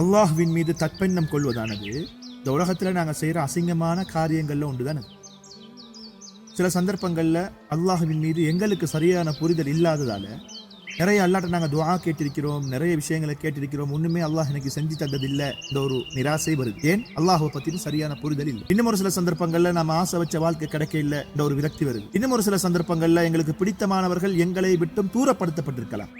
அல்லாஹ்வின் மீது தற்பெண்ணம் கொள்வதானது? இந்த உலகத்தில் நாங்கள் செய்கிற அசிங்கமான காரியங்களில் ஒன்றுதானே சில சந்தர்ப்பங்களில் அல்லாஹ்வின் மீது எங்களுக்கு சரியான புரிதல் இல்லாததால் நிறைய அல்லாட்ட நாங்கள் துவா கேட்டிருக்கிறோம் நிறைய விஷயங்களை கேட்டிருக்கிறோம். ஒன்றுமே அல்லாஹ் எனக்கு செஞ்சு தந்ததில்லை. இந்த ஒரு நிராசை வருது. ஏன்? அல்லாஹை பற்றின சரியான புரிதல் இல்லை. இன்னும் ஒரு சில சந்தர்ப்பங்களில் நம்ம ஆசை வச்ச வாழ்க்கை கிடைக்க இல்லை. இந்த ஒரு விரக்தி வருது. இன்னும் ஒரு சில சந்தர்ப்பங்களில் எங்களுக்கு பிடித்தமானவர்கள் எங்களை விட்டும் தூரப்படுத்தப்பட்டிருக்கலாம்.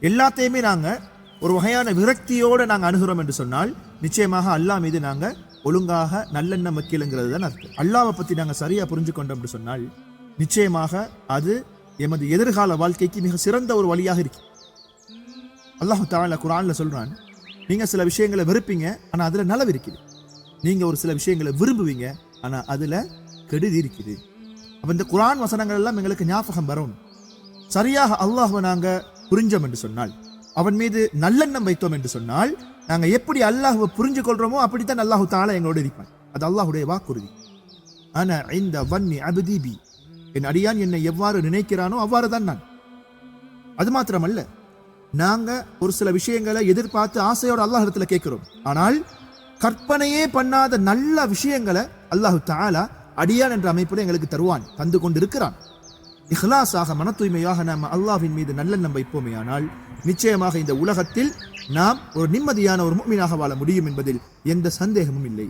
எல்லாத்தையுமே நாங்கள் ஒரு வகையான விரக்தியோடு நாங்கள் அணுகிறோம் என்று சொன்னால் நிச்சயமாக அல்லாஹ் மீது நாங்கள் ஒழுங்காக நல்லெண்ண வைக்கலுங்கிறது தான் அர்த்தம். அல்லாவை பற்றி நாங்கள் சரியாக புரிஞ்சு கொண்டோம் என்று சொன்னால் நிச்சயமாக அது எமது எதிர்கால வாழ்க்கைக்கு மிக சிறந்த ஒரு வழியாக இருக்கு. அல்லாஹ் தால குரானில் சொல்கிறான் நீங்கள் சில விஷயங்களை வெறுப்பீங்க ஆனால் அதில் நலவு இருக்குது. நீங்கள் ஒரு சில விஷயங்களை விரும்புவீங்க ஆனால் அதில் கெடுதி இருக்குது. அப்போ இந்த குரான் வசனங்கள் எல்லாம் எங்களுக்கு ஞாபகம் வரணும். சரியாக அல்லாஹுவை நாங்கள் புரிஞ்சோம் என்று சொன்னால் அவன் மீது நல்லெண்ணம் வைத்தோம் என்று சொன்னால் நாங்கள் எப்படி அல்லாஹுவை புரிஞ்சு கொள்றோமோ அப்படித்தான் அல்லாஹு தாலா எங்களோட இருப்பான். அது அல்லாஹுடைய வாக்குறுதி. ஆனால் இந்த வன்னி அபுதீபி என் அடியான் என்னை எவ்வாறு நினைக்கிறானோ அவ்வாறு தான் நான். அது மாத்திரமல்ல நாங்க ஒரு சில விஷயங்களை எதிர்பார்த்து ஆசையோட அல்லாஹ் இடத்துல கேட்கிறோம். ஆனால் கற்பனையே பண்ணாத நல்ல விஷயங்களை அல்லாஹு தாலா அடியான் என்ற அமைப்பில் எங்களுக்கு தருவான் தந்து கொண்டிருக்கிறான். இஹ்லாஸாக மன தூய்மையாக நாம் அல்லாஹின் மீது நல்லெண்ணம் வைப்போமே ஆனால் நிச்சயமாக இந்த உலகத்தில் நாம் ஒரு நிம்மதியான ஒரு முக்மீனாக வாழ முடியும் என்பதில் எந்த சந்தேகமும் இல்லை.